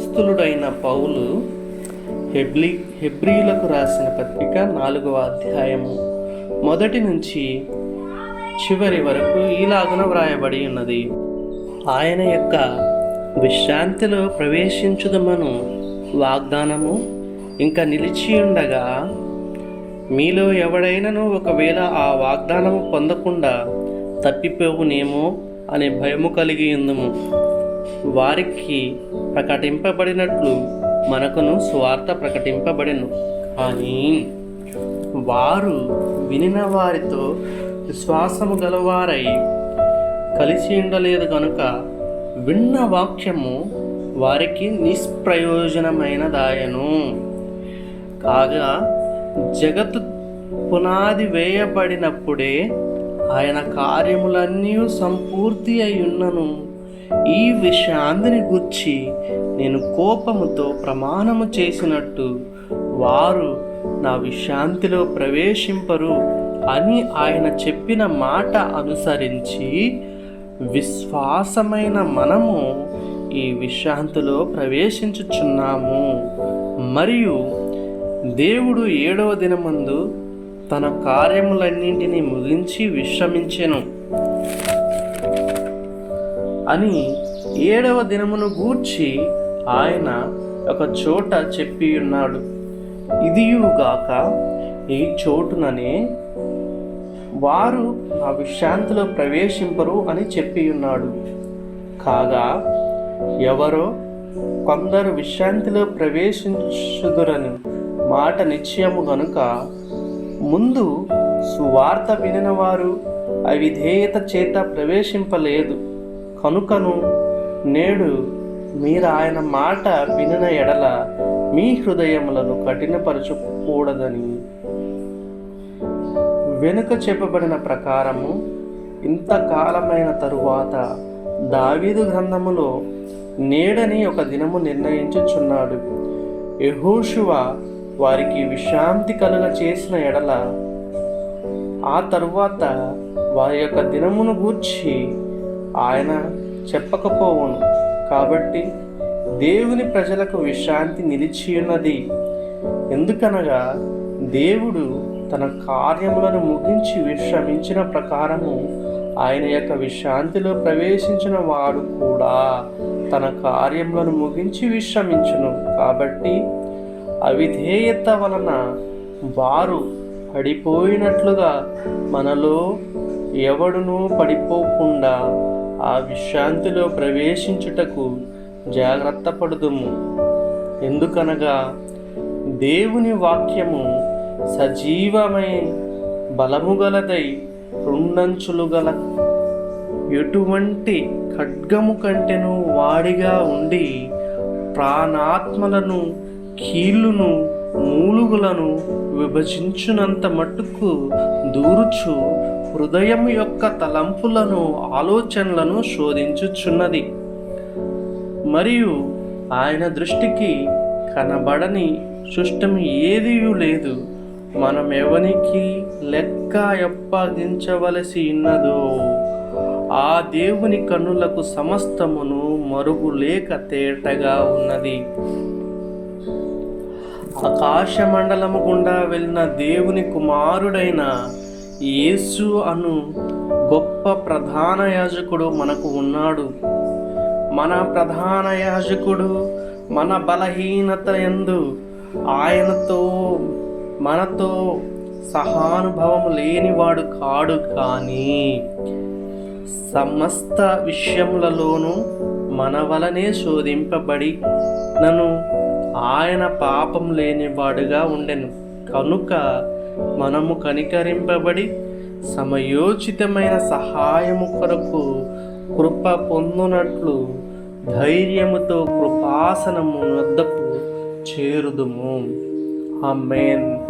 అపోస్తులుడైన పౌలు హెబ్లీ హెబ్రీలకు రాసిన పత్రిక నాలుగవ అధ్యాయము. మొదటి నుంచి చివరి వరకు ఈలాగున వ్రాయబడి ఉన్నది. ఆయన యొక్క విశ్రాంతిలో ప్రవేశించుదమను వాగ్దానము ఇంకా నిలిచి ఉండగా మీలో ఎవడైనను ఒకవేళ ఆ వాగ్దానము పొందకుండా తప్పిపోవునేమో అనే భయము కలిగి ఉందము. వారికి ప్రకటింపబడినట్లు మనకును స్వార్థ ప్రకటింపబడిను. కానీ వారు వినిన వారితో విశ్వాసము గలవారై కలిసి ఉండలేదు కనుక విన్న వాక్యము వారికి నిష్ప్రయోజనమైనదాయను. కాగా జగత్తు పునాది వేయబడినప్పుడే ఆయన కార్యములన్నీ సంపూర్తి అయి ఉన్నను ఈ విషయాన్ని గుర్చి నేను కోపముతో ప్రమాణము చేసినట్టు వారు నా విశ్రాంతిలో ప్రవేశింపరు అని ఆయన చెప్పిన మాట అనుసరించి విశ్వాసమైన మనము ఈ విశ్రాంతిలో ప్రవేశించుచున్నాము. మరియు దేవుడు ఏడవ దినమందు తన కార్యములన్నింటినీ ముగించి విశ్రమించెను. అని ఏడవ దినమును గూర్చి ఆయన ఒక చోట చెప్పి ఉన్నాడు. ఇదియుగాక ఈ చోటుననే వారు ఆ విశ్రాంతిలో ప్రవేశింపరు అని చెప్పి ఉన్నాడు. కాగా ఎవరో కొందరు విశ్రాంతిలో ప్రవేశించుదురని మాట నిశ్చయము గనుక ముందు సువార్త వినిన వారు అవిధేయత చేత ప్రవేశింపలేదు. కనుకను నేడు మీరు ఆయన మాట వినిన ఎడల మీ హృదయములను కఠినపరచకూడదని వెనుక చెప్పబడిన ప్రకారము ఇంతకాలమైన తరువాత దావీదు గ్రంథములో నేడని ఒక దినము నిర్ణయించుచున్నాడు. యహోషువ వారికి విశ్రాంతి కలుగ చేసిన ఎడల ఆ తరువాత వారి యొక్క దినమును గూర్చి ఆయన చెప్పకపోవును. కాబట్టి దేవుని ప్రజలకు విశ్రాంతి నిలిచి ఉన్నది ఎందుకనగా దేవుడు తన కార్యములను ముగించి విశ్రమించిన ప్రకారము ఆయన యొక్క విశ్రాంతిలో ప్రవేశించిన వాడు కూడా తన కార్యములను ముగించి విశ్రమించును. కాబట్టి అవిధేయత వలన వారు పడిపోయినట్లుగా మనలో ఎవడునూ పడిపోకుండా ఆ విశ్రాంతిలో ప్రవేశించుటకు జాగ్రత్త పడుదుము ఎందుకనగా దేవుని వాక్యము సజీవమై బలము గలదై రెండంచులు గల ఎటువంటి ఖడ్గము కంటెను వాడిగా ఉండి ప్రాణాత్మలను కీళ్ళును మూలుగులను విభజించునంత మట్టుకు దూరుచు హృదయం యొక్క తలంపులను ఆలోచనలను శోధించుచున్నది. మరియు ఆయన దృష్టికి కనబడని సృష్టం ఏదీ లేదు. మనం ఎవనికి లెక్క అప్పగించవలసి ఉన్నదో ఆ దేవుని కన్నులకు సమస్తమును మరుగు లేక తేటగా ఉన్నది. ఆకాశ మండలము గుండా వెళ్ళిన దేవుని కుమారుడైన యేసు అను గొప్ప ప్రధాన యాజకుడు మనకు ఉన్నాడు. మన ప్రధాన యాజకుడు మన బలహీనత ఎందు ఆయనతో మనతో సహానుభవం లేనివాడు కాడు కానీ సమస్త విషయములలోనూ మన వలనే శోధింపబడి నన్ను ఆయన పాపం లేనివాడుగా ఉండెను. కనుక మనము కనికరింపబడి సమయోచితమైన సహాయము కొరకు కృప పొందునట్లు ధైర్యముతో కృపాసనము వద్దకు చేరుదుము. ఆమేన్.